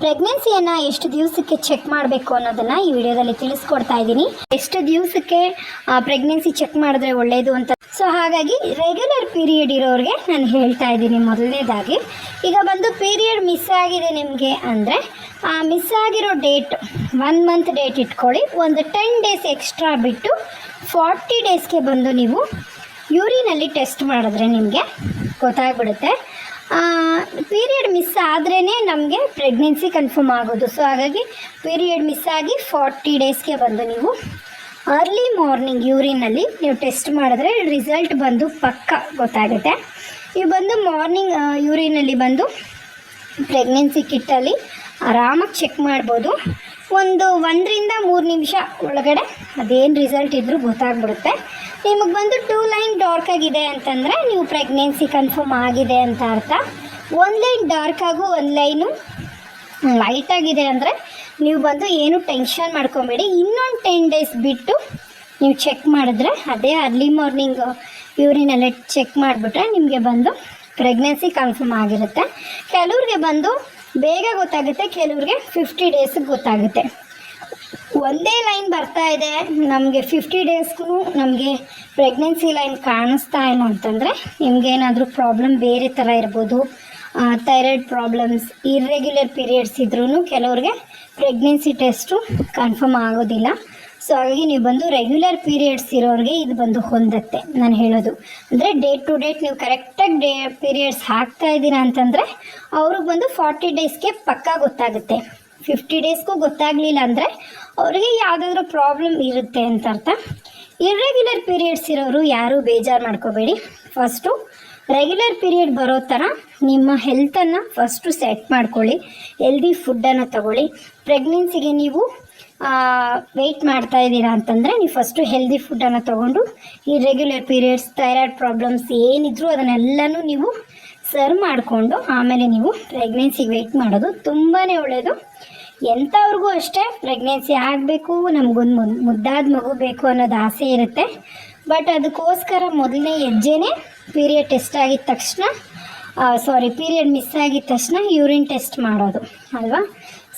ಪ್ರೆಗ್ನೆನ್ಸಿಯನ್ನು ಎಷ್ಟು ದಿವಸಕ್ಕೆ ಚೆಕ್ ಮಾಡಬೇಕು ಅನ್ನೋದನ್ನ ಈ ವಿಡಿಯೋದಲ್ಲಿ ತಿಳಿಸ್ಕೊಡ್ತಾ ಇದ್ದೀನಿ. ಎಷ್ಟು ದಿವಸಕ್ಕೆ ಪ್ರೆಗ್ನೆನ್ಸಿ ಚೆಕ್ ಮಾಡಿದ್ರೆ ಒಳ್ಳೆಯದು ಅಂತ. ಸೊ ಹಾಗಾಗಿ ರೆಗ್ಯುಲರ್ ಪೀರಿಯಡ್ ಇರೋರಿಗೆ ನಾನು ಹೇಳ್ತಾ ಇದ್ದೀನಿ ಮೊದಲನೇದಾಗಿ. ಈಗ ಬಂದು ಪೀರಿಯಡ್ ಮಿಸ್ ಆಗಿದೆ ನಿಮಗೆ ಅಂದರೆ, ಆ ಮಿಸ್ ಆಗಿರೋ ಡೇಟ್ ಒನ್ ಮಂತ್ ಡೇಟ್ ಇಟ್ಕೊಳ್ಳಿ. ಒಂದು ಟೆನ್ ಡೇಸ್ ಎಕ್ಸ್ಟ್ರಾ ಬಿಟ್ಟು ಫಾರ್ಟಿ ಡೇಸ್ಗೆ ಬಂದು ನೀವು ಯೂರಿನಲ್ಲಿ ಟೆಸ್ಟ್ ಮಾಡಿದ್ರೆ ನಿಮಗೆ ಗೊತ್ತಾಗ್ಬಿಡುತ್ತೆ. ಪೀರಿಯಡ್ ಮಿಸ್ ಆದ್ರೇ ನಮಗೆ ಪ್ರೆಗ್ನೆನ್ಸಿ ಕನ್ಫರ್ಮ್ ಆಗೋದು. ಸೊ ಹಾಗಾಗಿ ಪೀರಿಯಡ್ ಮಿಸ್ ಆಗಿ ಫಾರ್ಟಿ ಡೇಸ್ಗೆ ಬಂದು ನೀವು ಅರ್ಲಿ ಮಾರ್ನಿಂಗ್ ಯೂರಿನಲ್ಲಿ ನೀವು ಟೆಸ್ಟ್ ಮಾಡಿದ್ರೆ ರಿಸಲ್ಟ್ ಬಂದು ಪಕ್ಕ ಗೊತ್ತಾಗುತ್ತೆ. ನೀವು ಬಂದು ಮಾರ್ನಿಂಗ್ ಯೂರಿನಲ್ಲಿ ಬಂದು ಪ್ರೆಗ್ನೆನ್ಸಿ ಕಿಟ್ಟಲ್ಲಿ ಆರಾಮಾಗಿ ಚೆಕ್ ಮಾಡ್ಬೋದು. ಒಂದು ಒಂದರಿಂದ ಮೂರು ನಿಮಿಷ ಒಳಗಡೆ ಅದೇನು ರಿಸಲ್ಟ್ ಇದ್ರೂ ಗೊತ್ತಾಗ್ಬಿಡುತ್ತೆ. ನಿಮಗೆ ಬಂದು ಟೂ ಲೈನ್ ಡಾರ್ಕ್ ಆಗಿದೆ ಅಂತಂದರೆ ನೀವು ಪ್ರೆಗ್ನೆನ್ಸಿ ಕನ್ಫರ್ಮ್ ಆಗಿದೆ ಅಂತ ಅರ್ಥ. ಒಂದು ಲೈನ್ ಡಾರ್ಕ್ ಆಗು ಒಂದು ಲೈನು ಲೈಟ್ ಆಗಿದೆ ಅಂದರೆ ನೀವು ಬಂದು ಏನು ಟೆನ್ಷನ್ ಮಾಡ್ಕೊಬೇಡಿ. ಇನ್ನೊಂದು ಟೆನ್ ಡೇಸ್ ಬಿಟ್ಟು ನೀವು ಚೆಕ್ ಮಾಡಿದ್ರೆ ಅದೇ ಅರ್ಲಿ ಮಾರ್ನಿಂಗ್ ಯೂರಿನೆಲ್ಲ ಚೆಕ್ ಮಾಡಿಬಿಟ್ರೆ ನಿಮಗೆ ಬಂದು ಪ್ರೆಗ್ನೆನ್ಸಿ ಕನ್ಫರ್ಮ್ ಆಗಿರುತ್ತೆ. ಕೆಲವ್ರಿಗೆ ಬಂದು ಬೇಗ ಗೊತ್ತಾಗುತ್ತೆ, ಕೆಲವ್ರಿಗೆ ಫಿಫ್ಟಿ ಡೇಸಿಗೆ ಗೊತ್ತಾಗುತ್ತೆ. ಒಂದೇ ಲೈನ್ ಬರ್ತಾ ಇದೆ, ನಮಗೆ ಫಿಫ್ಟಿ ಡೇಸ್ಗೂ ನಮಗೆ ಪ್ರೆಗ್ನೆನ್ಸಿ ಲೈನ್ ಕಾಣಿಸ್ತಾ ಇಲ್ಲ ಅಂತಂದರೆ ನಿಮಗೇನಾದರೂ ಪ್ರಾಬ್ಲಮ್ ಬೇರೆ ಥರ ಇರ್ಬೋದು. ಥೈರಾಯ್ಡ್ ಪ್ರಾಬ್ಲಮ್ಸ್ ಇರ್ರೆಗ್ಯುಲರ್ ಪೀರಿಯಡ್ಸ್ ಇದ್ರೂ ಕೆಲವ್ರಿಗೆ ಪ್ರೆಗ್ನೆನ್ಸಿ ಟೆಸ್ಟು ಕನ್ಫರ್ಮ್ ಆಗೋದಿಲ್ಲ. ಸೊ ಹಾಗಾಗಿ ನೀವು ಬಂದು ರೆಗ್ಯುಲರ್ ಪೀರಿಯಡ್ಸ್ ಇರೋರಿಗೆ ಇದು ಬಂದು ಹೊಂದುತ್ತೆ. ನಾನು ಹೇಳೋದು. ಅಂದರೆ ಡೇಟ್ ಟು ಡೇಟ್ ನೀವು ಕರೆಕ್ಟಾಗಿ ಡೇ ಪೀರಿಯಡ್ಸ್ ಹಾಕ್ತಾ ಇದ್ದೀರಾ ಅಂತಂದರೆ ಅವ್ರಿಗೆ ಬಂದು ಫಾರ್ಟಿ ಡೇಸ್ಗೆ ಪಕ್ಕಾ ಗೊತ್ತಾಗುತ್ತೆ. ಫಿಫ್ಟಿ ಡೇಸ್ಗೂ ಗೊತ್ತಾಗಲಿಲ್ಲ ಅಂದರೆ ಅವರಿಗೆ ಯಾವುದಾದ್ರೂ ಪ್ರಾಬ್ಲಮ್ ಇರುತ್ತೆ ಅಂತ ಅರ್ಥ. ಇರ್ರೆಗ್ಯುಲರ್ ಪೀರಿಯಡ್ಸ್ ಇರೋರು ಯಾರೂ ಬೇಜಾರು ಮಾಡ್ಕೋಬೇಡಿ. ಫಸ್ಟು ರೆಗ್ಯುಲರ್ ಪೀರಿಯಡ್ ಬರೋ ಥರ ನಿಮ್ಮ ಹೆಲ್ತನ್ನು ಫಸ್ಟು ಸೆಟ್ ಮಾಡ್ಕೊಳ್ಳಿ. ಹೆಲ್ದಿ ಫುಡ್ಡನ್ನು ತಗೊಳ್ಳಿ. ಪ್ರೆಗ್ನೆನ್ಸಿಗೆ ನೀವು ವೆಯ್ಟ್ ಮಾಡ್ತಾ ಇದ್ದೀರಾ ಅಂತಂದರೆ ನೀವು ಫಸ್ಟು ಹೆಲ್ದಿ ಫುಡ್ಡನ್ನು ತೊಗೊಂಡು ಈ ರೆಗ್ಯುಲರ್ ಪೀರಿಯಡ್ಸ್ ಥೈರಾಯ್ಡ್ ಪ್ರಾಬ್ಲಮ್ಸ್ ಏನಿದ್ರು ಅದನ್ನೆಲ್ಲನೂ ನೀವು ಸರ್ವ್ ಮಾಡಿಕೊಂಡು ಆಮೇಲೆ ನೀವು ಪ್ರೆಗ್ನೆನ್ಸಿಗೆ ವೆಯ್ಟ್ ಮಾಡೋದು ತುಂಬಾ ಒಳ್ಳೆಯದು ಎಂಥವ್ರಿಗೂ ಅಷ್ಟೇ ಪ್ರೆಗ್ನೆನ್ಸಿ ಆಗಬೇಕು, ನಮಗೊಂದು ಮುದ್ದಾದ ಮಗು ಬೇಕು ಅನ್ನೋದು ಆಸೆ ಇರುತ್ತೆ. ಬಟ್ ಅದಕ್ಕೋಸ್ಕರ ಮೊದಲನೇ ಹೆಜ್ಜೆನೇ ಪೀರಿಯಡ್ ಟೆಸ್ಟ್ ಆಗಿದ ತಕ್ಷಣ ಸಾರಿ ಪೀರಿಯಡ್ ಮಿಸ್ ಆಗಿದ ತಕ್ಷಣ ಯೂರಿನ್ ಟೆಸ್ಟ್ ಮಾಡೋದು, ಅಲ್ವಾ?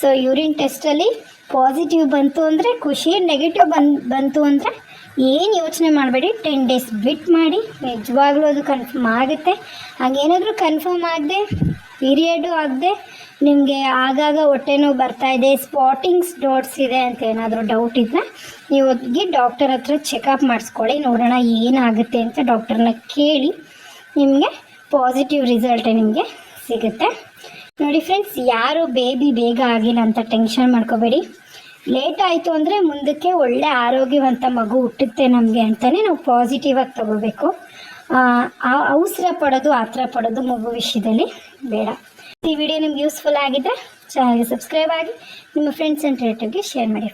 ಸೊ ಯೂರಿನ್ ಟೆಸ್ಟಲ್ಲಿ ಪಾಸಿಟಿವ್ ಬಂತು ಅಂದರೆ ಖುಷಿ ನೆಗೆಟಿವ್ ಬನ್, ಬಂತು ಅಂದರೆ ಏನು ಯೋಚನೆ ಮಾಡಬೇಡಿ. ಟೆನ್ ಡೇಸ್ ಬಿಟ್ ಮಾಡಿ, ನಿಜವಾಗ್ಲೂ ಅದು ಕನ್ಫರ್ಮ್ ಆಗುತ್ತೆ. ಹಾಗೇನಾದರೂ ಕನ್ಫರ್ಮ್ ಆಗದೆ ಪೀರಿಯಡು ಆಗದೆ, ನಿಮಗೆ ಆಗಾಗ ಹೊಟ್ಟೆ ಬರ್ತಾ ಇದೆ ಸ್ಪಾಟಿಂಗ್ಸ್ ಡಾಟ್ಸ್ ಇದೆ ಅಂತ ಏನಾದರೂ ಡೌಟ್ ಇದ್ದರೆ ನೀವು ಹೋಗಿ ಡಾಕ್ಟರ್ ಹತ್ರ ಚೆಕಪ್ ಮಾಡಿಸ್ಕೊಳ್ಳಿ, ನೋಡೋಣ ಏನಾಗುತ್ತೆ ಅಂತ ಡಾಕ್ಟರ್ನ ಕೇಳಿ ನಿಮಗೆ ಪಾಸಿಟಿವ್ ರಿಸಲ್ಟ್ ನಿಮಗೆ ಸಿಗುತ್ತೆ. ನೋಡಿ ಫ್ರೆಂಡ್ಸ್ ಯಾರು ಬೇಬಿ ಬೇಗ ಆಗಿಲ್ಲ ಅಂತ ಟೆನ್ಷನ್ ಮಾಡ್ಕೋಬೇಡಿ. ಲೇಟ್ ಆಯಿತು ಅಂದರೆ ಮುಂದಕ್ಕೆ ಒಳ್ಳೆ ಆರೋಗ್ಯವಂತ ಮಗು ಹುಟ್ಟುತ್ತೆ ನಮಗೆ ಅಂತಲೇ ನಾವು ಪಾಸಿಟಿವ್ ಆಗಿ ತಗೋಬೇಕು. ಅವಸರ ಪಡೋದು ಆತರ ಪಡೋದು ಮಗು ವಿಷಯದಲ್ಲಿ ಬೇಡ. ಈ ವಿಡಿಯೋ ನಿಮ್ಗೆ ಯೂಸ್ಫುಲ್ ಆಗಿದ್ದರೆ ಚೆನ್ನಾಗಿ ಸಬ್ಸ್ಕ್ರೈಬ್ ಆಗಿ, ನಿಮ್ಮ ಫ್ರೆಂಡ್ಸ್ ಆ್ಯಂಡ್ ರಿಲೇಟಿವ್ಗೆ ಶೇರ್ ಮಾಡಿ.